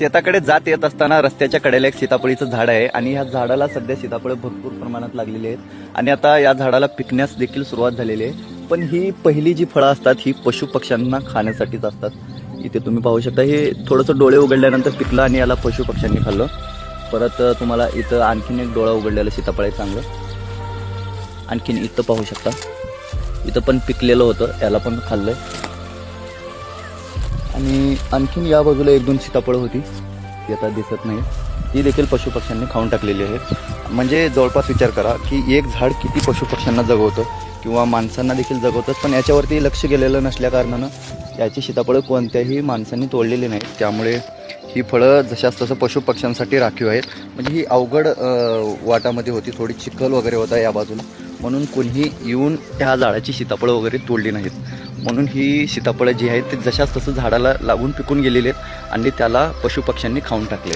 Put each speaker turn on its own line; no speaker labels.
शेताकडे जात येत असताना रस्त्याच्या कडेला एक सीताफळीचं झाड आहे आणि ह्या झाडाला सध्या सीताफळं भरपूर प्रमाणात लागलेली आहेत. आणि आता या झाडाला पिकण्यास देखील सुरुवात झालेली आहे. पण ही पहिली जी फळं असतात ही पशु पक्ष्यांना खाण्यासाठीच असतात. इथे तुम्ही पाहू शकता हे थोडंसं डोळे उघडल्यानंतर पिकलं आणि याला पशु पक्ष्यांनी खाल्लं. परत तुम्हाला इथं आणखीन एक डोळा उघडलेलं सीताफळ आहे चांगलं. आणखीन इथं पाहू शकता. इथं पण पिकलेलं होतं याला पण खाल्लं आणि आणखीन या बाजूला एक दोन सीताफळं होती ती आता दिसत नाही ती देखील पशुपक्ष्यांनी खाऊन टाकलेली आहेत. म्हणजे जवळपास विचार करा की एक झाड किती पशुपक्ष्यांना जगवतं किंवा माणसांना देखील जगवतं पण याच्यावरती लक्ष गेलेलं नसल्या कारणानं याची सीताफळं कोणत्याही माणसांनी तोडलेली नाहीत. त्यामुळे ही फळं जशास तसं पशुपक्ष्यांसाठी राखीव आहेत. म्हणजे ही अवघड वाटामध्ये होती थोडी चिखल वगैरे होता या बाजूला. म्हणून कोणीही येऊन त्या झाडाची सीताफळं वगैरे तोडली नाहीत. म्हणून ही सीताफळं जी आहेत ती जशास तसं झाडाला लागून पिकून गेलेली आहेत आणि त्याला पशुपक्ष्यांनी खाऊन टाकले